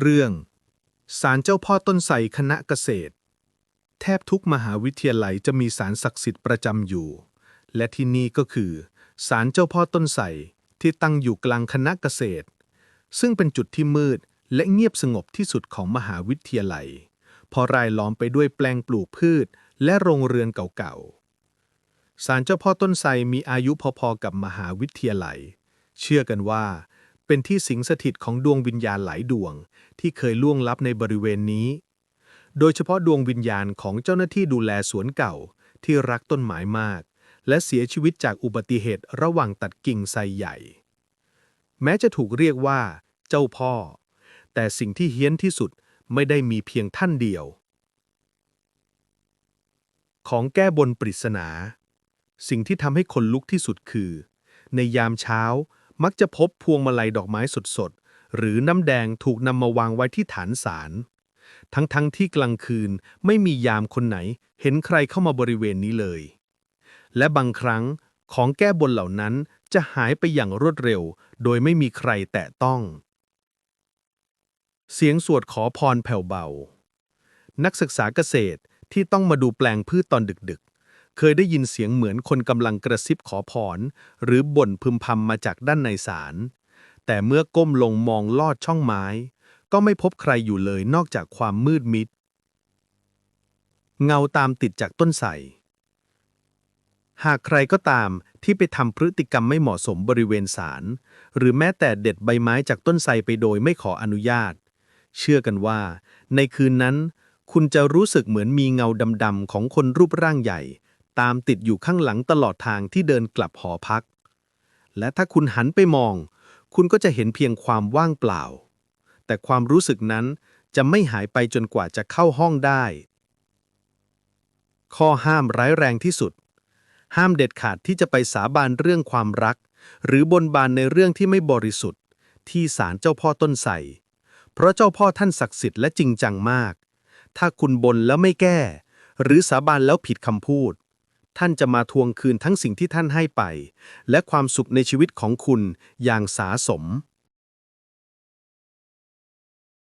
เรื่องศาลเจ้าพ่อต้นไทรคณะเกษตร แทบทุกมหาวิทยาลัยจะมีศาลศักดิ์สิทธิ์ประจำอยู่ และที่นี่ก็คือศาลเจ้าพ่อต้นไทรที่ตั้งอยู่กลางคณะเกษตร ซึ่งเป็นจุดที่มืดและเงียบสงบที่สุดของมหาวิทยาลัยพราะรายล้อมไปด้วยแปลงปลูกพืชและโรงเรือนเก่าๆศาลเจ้าพ่อต้นไทรมีอายุพอๆกับมหาวิทยาลัย เชื่อกันว่า เป็นที่สิงสถิตของดวงวิญญาณหลายดวง ที่เคยล่วงลับในบริเวณนี้ โดยเฉพาะดวงวิญญาณของเจ้าหน้าที่ดูแลสวนเก่า ที่รักต้นไม้มาก และเสียชีวิตจากอุบัติเหตุระหว่างตัดกิ่งไทรใหญ่ แม้จะถูกเรียกว่า เจ้าพ่อ แต่สิ่งที่เฮี้ยนที่สุดไม่ได้มีเพียงท่านเดียว ของแก้บนปริศนา สิ่งที่ทำให้คนลุกที่สุดคือ ในยามเช้า มักจะพบพวงมาลัยดอกไม้สดๆ หรือน้ำแดงถูกนำมาวางไว้ที่ฐานศาล ทั้งๆที่กลางคืนไม่มียามคนไหน เห็นใครเข้ามาบริเวณนี้เลย และบางครั้งของแก้บนเหล่านั้นจะหายไปอย่างรวดเร็ว โดยไม่มีใครแตะต้อง เสียงสวดขอพรแผ่วเบา นักศึกษาเกษตรที่ต้องมาดูแปลงพืชตอนดึกๆ เคยได้ยินเสียงเหมือนคนกำลังกระซิบขอพร หรือบ่นพึมพำมาจากด้านในศาล แต่เมื่อก้มลงมองลอดช่องไม้ ก็ไม่พบใครอยู่เลยนอกจากความมืดมิด เงาตามติดจากต้นไทรหากใครก็ตามที่ไปทำพฤติกรรมไม่เหมาะสมบริเวณศาลหรือแม้แต่เด็ดใบไม้จากต้นไทรไปโดยไม่ขออนุญาต เชื่อกันว่า ในคืนนั้น คุณจะรู้สึกเหมือนมีเงาดำๆของคนรูปร่างใหญ่ ตามติดอยู่ข้างหลังตลอดทางที่เดินกลับหอพัก และถ้าคุณหันไปมอง คุณก็จะเห็นเพียงความว่างเปล่า แต่ความรู้สึกนั้นจะไม่หายไปจนกว่าจะเข้าห้องได้ ข้อห้ามร้ายแรงที่สุด ห้ามเด็ดขาดที่จะไปสาบานเรื่องความรัก หรือบนบานในเรื่องที่ไม่บริสุทธิ์ ที่ศาลเจ้าพ่อต้นไทรเพราะเจ้าพ่อท่านศักดิ์สิทธิ์และจริงจังมาก ถ้าคุณบนแล้วไม่แก้ หรือสาบานแล้วผิดคำพูด ท่านจะมาทวงคืนทั้งสิ่งที่ท่านให้ไป และความสุขในชีวิตของคุณอย่างสาสม